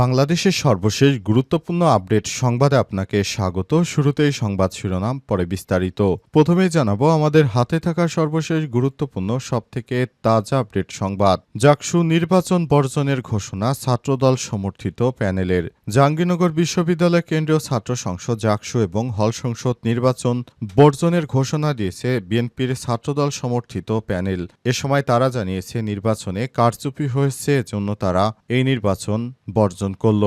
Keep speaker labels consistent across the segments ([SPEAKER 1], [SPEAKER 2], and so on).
[SPEAKER 1] বাংলাদেশের সর্বশেষ গুরুত্বপূর্ণ আপডেট সংবাদে আপনাকে স্বাগত। শুরুতেই সংবাদ শিরোনাম, পরে বিস্তারিত। প্রথমেই জানাব, আমাদের হাতে থাকা সর্বশেষ গুরুত্বপূর্ণ, সবথেকে তাজা আপডেট সংবাদ। জাকসু নির্বাচন বর্জনের ঘোষণা, ছাত্রদল সমর্থিত প্যানেলের। জাহাঙ্গীরনগর বিশ্ববিদ্যালয় কেন্দ্রীয় ছাত্র সংসদ জাকসু এবং হল সংসদ নির্বাচন বর্জনের ঘোষণা দিয়েছে বিএনপির ছাত্রদল সমর্থিত প্যানেল। এ সময় তারা জানিয়েছে, নির্বাচনে কারচুপি হয়েছে, এজন্য তারা এই নির্বাচন বর্জন করল।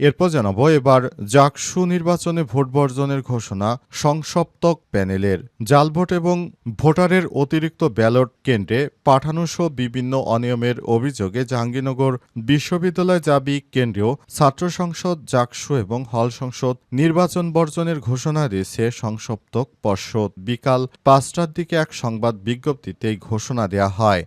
[SPEAKER 1] এরপর জানাব, এবার জাকসু নির্বাচনে ভোট বর্জনের ঘোষণা সংসপ্তক প্যানেলের। জাল ভোট এবং ভোটারের অতিরিক্ত ব্যালট কেন্দ্রে পাঠানো সহ বিভিন্ন অনিয়মের অভিযোগে জাহাঙ্গীরনগর বিশ্ববিদ্যালয় জাবি কেন্দ্রীয় ছাত্র সংসদ জাকসু এবং হল সংসদ নির্বাচন বর্জনের ঘোষণা দিয়েছে সংসপ্তক পর্ষদ। বিকাল পাঁচটার দিকে এক সংবাদ বিজ্ঞপ্তিতে এই ঘোষণা দেয়া হয়।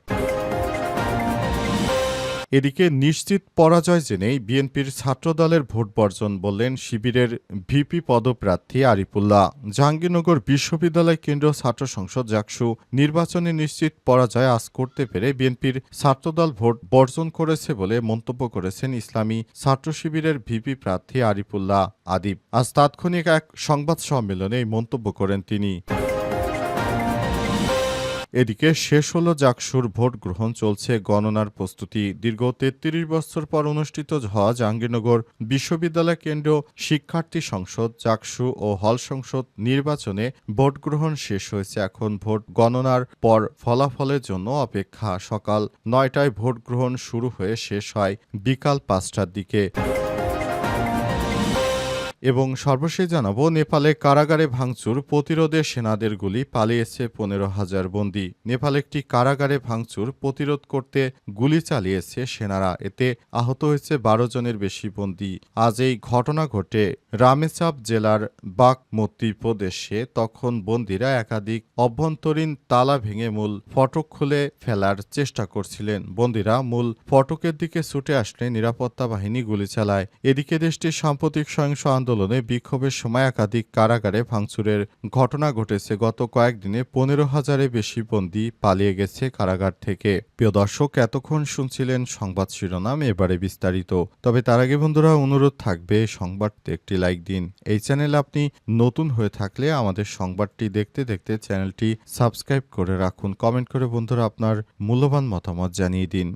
[SPEAKER 1] এদিকে নিশ্চিত পরাজয় জেনেই বিএনপির ছাত্রদলের ভোট বর্জন বললেন শিবিরের ভিপি পদপ্রার্থী আরিফুল্লাহ। জাহাঙ্গীরনগর বিশ্ববিদ্যালয় কেন্দ্রীয় ছাত্র সংসদ জাকসু নির্বাচনে নিশ্চিত পরাজয় আজ করতে পেরে বিএনপির ছাত্রদল ভোট বর্জন করেছে বলে মন্তব্য করেছেন ইসলামী ছাত্র শিবিরের ভিপি প্রার্থী আরিফুল্লাহ আদিব। আজ তাৎক্ষণিক এক সংবাদ সম্মেলনে এই মন্তব্য করেন তিনি। এদিকে শেষ হলো জাকসুর ভোট গ্রহণ চলছে, গণনার প্রস্তুতি দীর্ঘ তেত্রিশ বছর পর অনুষ্ঠিত হওয়া জাহাঙ্গীরনগর বিশ্ববিদ্যালয় কেন্দ্রীয় শিক্ষার্থী সংসদ, জাকসু ও হল সংসদ নির্বাচনে ভোট গ্রহণ শেষ হয়েছে। এখন ভোট গণনার পর ফলাফলের জন্য অপেক্ষা। সকাল নয়টায় ভোট গ্রহণ শুরু হয়ে শেষ হয় বিকাল পাঁচটার দিকে। এবং সর্বশেষ জানাব, নেপালে কারাগারে ভাঙচুর, প্রতিরোধে সেনাদের গুলি পালিয়েছে পনেরো হাজার বন্দি। নেপাল একটি কারাগারে ভাঙচুর, প্রতিরোধ করতে গুলি চালিয়েছে সেনারা। এতে আহত হয়েছে বারো জনের বেশি বন্দি। আজ এই ঘটনা ঘটে রামেচাপ জেলার বাকমতি প্রদেশে। তখন বন্দিরা একাধিক অভ্যন্তরীণ তালা ভেঙে মূল ফটক খুলে ফেলার চেষ্টা করছিলেন। বন্দিরা মূল ফটকের দিকে ছুটে আসলে নিরাপত্তা বাহিনী গুলি চালায়। এদিকে দেশটির সাম্প্রতিক সহিংস আন্দোলনে বিক্ষোভের সময় একাধিক কারাগারে ভাঙচুরের ঘটনা ঘটেছে। গত কয়েকদিনে পনেরো হাজারে বেশি বন্দী পালিয়ে গেছে কারাগার থেকে। প্রিয় দর্শক, এতক্ষণ শুনছিলেন সংবাদ শিরোনাম, এবারে বিস্তারিত। তবে তার আগে বন্ধুরা, অনুরোধ থাকবে সংবাদটি একটি লাইক দিন। এই চ্যানেল আপনি নতুন হয়ে থাকলে আমাদের সংবাদটি দেখতে দেখতে চ্যানেলটি সাবস্ক্রাইব করে রাখুন। কমেন্ট করে বন্ধুরা আপনার মূল্যবান মতামত জানিয়ে দিন।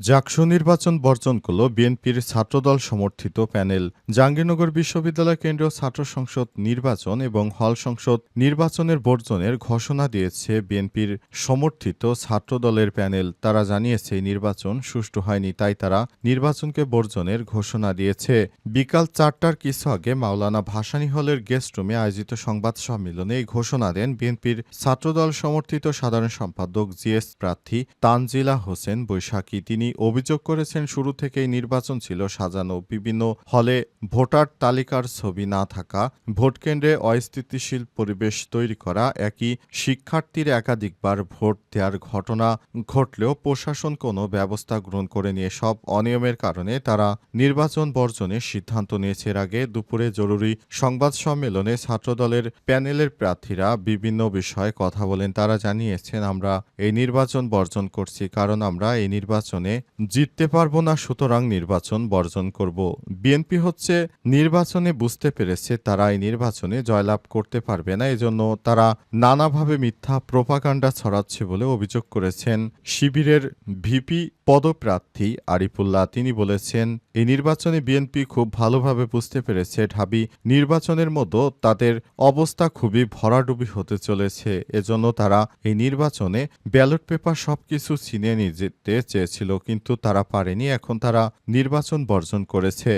[SPEAKER 1] জাকসু নির্বাচন বর্জন করল বিএনপির ছাত্রদল সমর্থিত প্যানেল। জাহাঙ্গীরনগর বিশ্ববিদ্যালয় কেন্দ্রীয় ছাত্র সংসদ নির্বাচন এবং হল সংসদ নির্বাচনের বর্জনের ঘোষণা দিয়েছে বিএনপির সমর্থিত ছাত্রদলের প্যানেল। তারা জানিয়েছে, নির্বাচন সুষ্ঠু হয়নি, তাই তারা নির্বাচনকে বর্জনের ঘোষণা দিয়েছে। বিকাল চারটার কিছু আগে মাওলানা ভাসানী হলের গেস্ট রুমে আয়োজিত সংবাদ সম্মেলনে এই ঘোষণা দেন বিএনপির ছাত্রদল সমর্থিত সাধারণ সম্পাদক জিএস প্রার্থী তানজিলা হোসেন বৈশাখী। তিনি অভিযোগ করেছেন, শুরু থেকেই নির্বাচন ছিল সাজানো। বিভিন্ন হলে ভোটার তালিকার ছবি না থাকা ভোটকেন্দ্রে অস্থিতিশীল পরিবেশ তৈরি করা, একই শিক্ষার্থীর একাধিকবার ভোট দেওয়ার ঘটনা ঘটলেও প্রশাসন কোনো ব্যবস্থা গ্রহণ করে নিয়ে সব অনিয়মের কারণে তারা নির্বাচন বর্জনের সিদ্ধান্ত নিয়েছে। এর আগে দুপুরে জরুরি সংবাদ সম্মেলনে ছাত্রদলের প্যানেলের প্রার্থীরা বিভিন্ন বিষয়ে কথা বলেন। তারা জানিয়েছেন, আমরা এই নির্বাচন বর্জন করছি, কারণ আমরা এই নির্বাচনে জিততে পারব না সুতরাং নির্বাচন বর্জন করব। বিএনপি হচ্ছে নির্বাচনে বুঝতে পেরেছে তারা এই নির্বাচনে জয়লাভ করতে পারবে না, এজন্য তারা নানাভাবে মিথ্যা প্রোপাকাণ্ডা ছড়াচ্ছে বলে অভিযোগ করেছেন শিবিরের ভিপি পদপ্রার্থী আরিফুল্লাহ, তিনি বলেছেন, এই নির্বাচনে বিএনপি খুব ভালোভাবে বুঝতে পেরেছে ঢাবি নির্বাচনের মতো তাদের অবস্থা খুবই ভরাডুবি হতে চলেছে। এজন্য তারা এই নির্বাচনে ব্যালট পেপার সবকিছু ছিনিয়ে নিয়ে যেতে চেয়েছিল, কিন্তু তারা পারেনি। এখন তারা নির্বাচন বর্জন করেছে।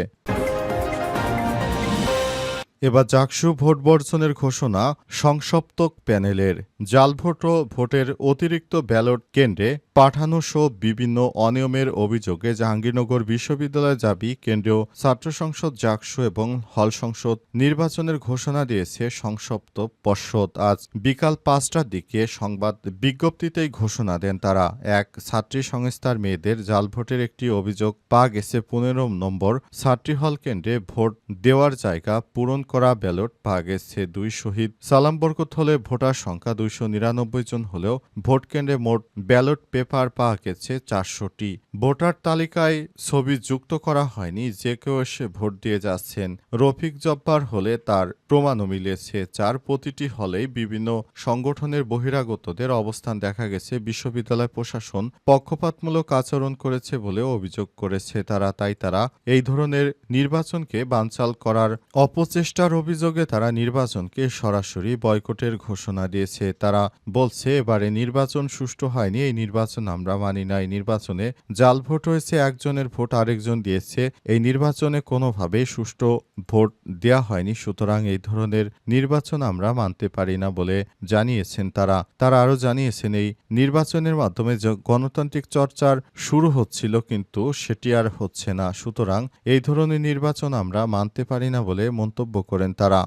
[SPEAKER 1] এবার জাকসু ভোট বর্জনের ঘোষণা সংসপ্তক প্যানেলের। জাল ভোট ভোটের অতিরিক্ত ব্যালট কেন্দ্রে পাঠানো সহ বিভিন্ন অনিয়মের অভিযোগে জাহাঙ্গীরনগর বিশ্ববিদ্যালয়ে দাবি, কেন্দ্রীয় ছাত্র সংসদ, জাকসু এবং হল সংসদ নির্বাচনের ঘোষণা দিয়েছে সংসপ্ত পর্ষদ। আজ বিকাল পাঁচটার দিকে সংবাদ বিজ্ঞপ্তিতেই ঘোষণা দেন তারা। এক ছাত্রী সংস্থার মেয়েদের জাল ভোটের একটি অভিযোগ পা গেছে পনেরো নম্বর ছাত্রী হল কেন্দ্রে ভোট দেওয়ার জায়গা পূরণ করা ব্যালট পা গেছে দুই শহীদ। সালাম বরকত হলে ভোটার সংখ্যা দুইশো নিরানব্বই জন হলেও ভোট কেন্দ্রে মোট ব্যালট পেপার পাওয়া গেছে চারশোটি। ভোটার তালিকায় ছবি যুক্ত করা হয়নি, যে কেউ এসে ভোট দিয়ে যাচ্ছেন। রফিক জব্বার হলে তার প্রমাণও মিলেছে। চার প্রতিটি হলেই বিভিন্ন সংগঠনের বহিরাগতদের অবস্থান দেখা গেছে। বিশ্ববিদ্যালয় প্রশাসন পক্ষপাতমূলক আচরণ করেছে বলে অভিযোগ করেছে তারা। তাই তারা এই ধরনের নির্বাচনকে বানচাল করার অপচেষ্টার অভিযোগে তারা নির্বাচনকে সরাসরি বয়কটের ঘোষণা দিয়েছে। তারা বলছে, এবারে নির্বাচন সুষ্ঠু হয়নি, এই নির্বাচন আমরা মানি না, এই নির্বাচনে জাল ভোট হয়েছে, একজনের ভোট আরেকজন দিয়েছে। এই নির্বাচনে কোনোভাবেই সুষ্ঠু ভোট দেয়া হয়নি, সুতরাং এই ধরনের নির্বাচন আমরা মানতে পারি না বলে জানিয়েছেন তারা। তারা আরও জানিয়েছেন, এই নির্বাচনের মাধ্যমে গণতান্ত্রিক চর্চার শুরু হচ্ছিল, কিন্তু সেটি আর হচ্ছে না। সুতরাং এই ধরনের নির্বাচন আমরা মানতে পারি না বলে মন্তব্য করেন তারা।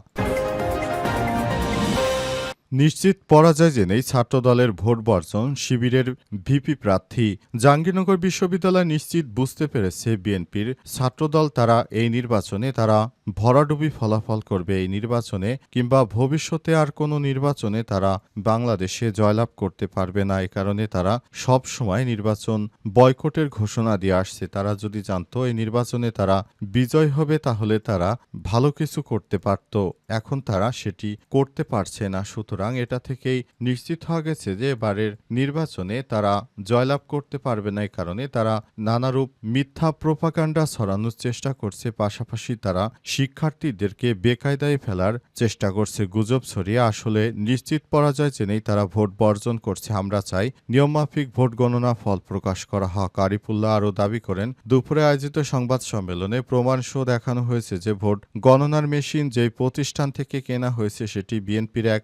[SPEAKER 1] নিশ্চিত পরাজয় জেনেই ছাত্রদলের ভোট বর্জন শিবিরের ভিপি প্রার্থী। জাহাঙ্গীরনগর বিশ্ববিদ্যালয় নিশ্চিত বুঝতে পেরেছে বিএনপির ছাত্রদল তারা এই নির্বাচনে তারা ভরাডুবি ফলাফল করবে এই নির্বাচনে কিংবা ভবিষ্যতে আর কোনো নির্বাচনে তারা বাংলাদেশে জয়লাভ করতে পারবে না। এ কারণে তারা সব সময় নির্বাচন বয়কটের ঘোষণা দিয়ে আসছে। তারা যদি জানতো এই নির্বাচনে তারা বিজয় হবে তাহলে তারা ভালো কিছু করতে পারত। এখন তারা সেটি করতে পারছে না। সুতরাং এটা থেকেই নিশ্চিত হওয়া গেছে যে এবারের নির্বাচনে তারা জয়লাভ করতে পারবে না এই কারণে। তারা নানারূপ মিথ্যা প্রোপাকাণ্ডা ছড়ানোর চেষ্টা করছে, পাশাপাশি তারা শিক্ষার্থীদেরকে বেকায়দায় ফেলার চেষ্টা করছে। গুজব ছড়িয়ে আসলে নিশ্চিত পরাজয় জেনেই তারা ভোট বর্জন করছে। আমরা চাই নিয়মমাফিক ভোট গণনা ফল প্রকাশ করা হক। আরিফুল্লাহ আরও দাবি করেন, দুপুরে আয়োজিত সংবাদ সম্মেলনে প্রমাণ শো দেখানো হয়েছে যে ভোট গণনার মেশিন যেই প্রতিষ্ঠান থেকে কেনা হয়েছে সেটি বিএনপির এক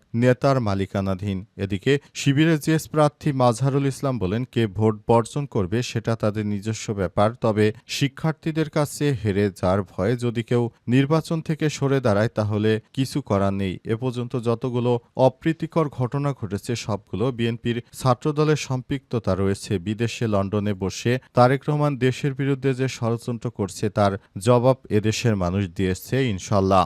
[SPEAKER 1] নেতার মালিকানাধীন। এদিকে শিবিরের জেস প্রার্থী মাজহারুল ইসলাম বলেন, কে ভোট বর্জন করবে সেটা তাদের নিজস্ব ব্যাপার, তবে শিক্ষার্থীদের কাছে হেরে যার ভয়ে যদি কেউ নির্বাচন থেকে সরে দাঁড়ায়, তাহলে কিছু করার নেই। এ পর্যন্ত যতগুলো অপ্রীতিকর ঘটনা ঘটেছে, সবগুলো বিএনপির ছাত্রদলের সম্পৃক্ততা রয়েছে। বিদেশে লন্ডনে বসে তারেক রহমান দেশের বিরুদ্ধে যে ষড়যন্ত্র করছে, তার জবাব এদেশের মানুষ দিয়েছে, ইনশাল্লাহ।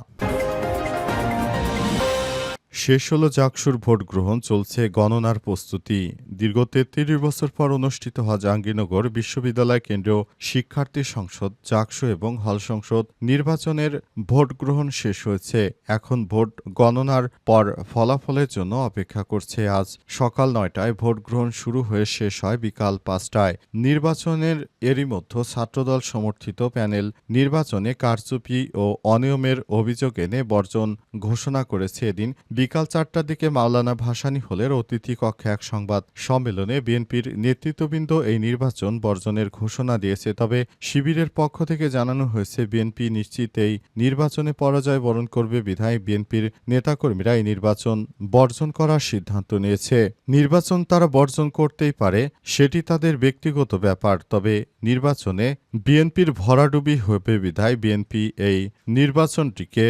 [SPEAKER 1] শেষ হলো জাকসুর ভোট গ্রহণ, চলছে গণনার প্রস্তুতি। দীর্ঘ তেত্রিশ বছর পর অনুষ্ঠিত হওয়া জাহাঙ্গীরনগর বিশ্ববিদ্যালয় কেন্দ্রীয় শিক্ষার্থী সংসদ, জাকসু এবং হল সংসদ নির্বাচনের ভোট গ্রহণ শেষ হয়েছে। এখন ভোট গণনার পর ফলাফলের জন্য অপেক্ষা করছে আজ সকাল নয়টায় ভোট গ্রহণ শুরু হয়ে শেষ হয় বিকাল পাঁচটায়। নির্বাচনের এরই মধ্যে ছাত্রদল সমর্থিত প্যানেল নির্বাচনে কারচুপি ও অনিয়মের অভিযোগ এনে বর্জন ঘোষণা করেছে এদিন বিকাল চারটার দিকে মাওলানা ভাসানী হলের অতিথি কক্ষে এক সংবাদ সম্মেলনে বিএনপির নেতৃত্ববৃন্দ এই নির্বাচন বর্জনের ঘোষণা দিয়েছে। তবে শিবিরের পক্ষ থেকে জানানো হয়েছে, বিএনপি নিশ্চিত এই নির্বাচনে পরাজয় বরণ করবে বিধায় বিএনপির নেতাকর্মীরা। এই নির্বাচন বর্জন করার সিদ্ধান্ত নিয়েছে। নির্বাচন তারা বর্জন করতেই পারে, সেটি তাদের ব্যক্তিগত ব্যাপার। তবে নির্বাচনে বিএনপির ভরাডুবি হবে বিধায় বিএনপি এই নির্বাচনটিকে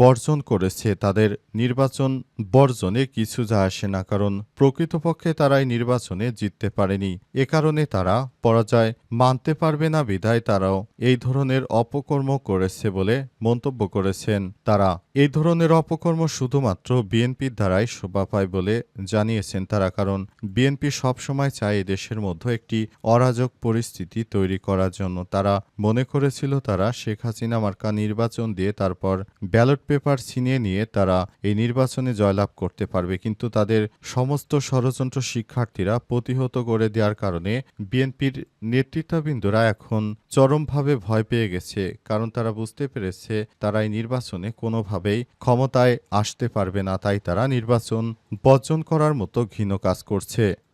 [SPEAKER 1] বর্জন করেছে। তাদের নির্বাচন বর্জনে কিছু যায় আসে না, কারণ প্রকৃতপক্ষে তারাই নির্বাচনে জিততে পারেনি। এ কারণে তারা পরাজয় মানতে পারবে না বিধায় তারাও এই ধরনের অপকর্ম করেছে বলে মন্তব্য করেছেন তারা। এই ধরনের অপকর্ম শুধুমাত্র বিএনপির দ্বারাই শোভা পায় বলে জানিয়েছেন তারা, কারণ বিএনপি সবসময় চায় এই দেশের মধ্যে একটি অরাজক পরিস্থিতি তৈরি করার জন্য। তারা মনে করেছিল তারা শেখ হাসিনা মার্কা নির্বাচন দিয়ে তারপর ব্যালট পেপার ছিনিয়ে নিয়ে তারা এই নির্বাচনে জয়লাভ করতে পারবে। কিন্তু তাদের সমস্ত ষড়যন্ত্র শিক্ষার্থীরা প্রতিহত করে দেওয়ার কারণে বিএনপির নেতৃত্ববৃন্দরা এখন চরমভাবে ভয় পেয়ে গেছে। কারণ তারা বুঝতে পেরেছে তারা এই নির্বাচনে কোনোভাবেই ক্ষমতায় আসতে পারবে না, তাই তারা নির্বাচন বর্জন করার মতো ঘৃণ কাজ করছে।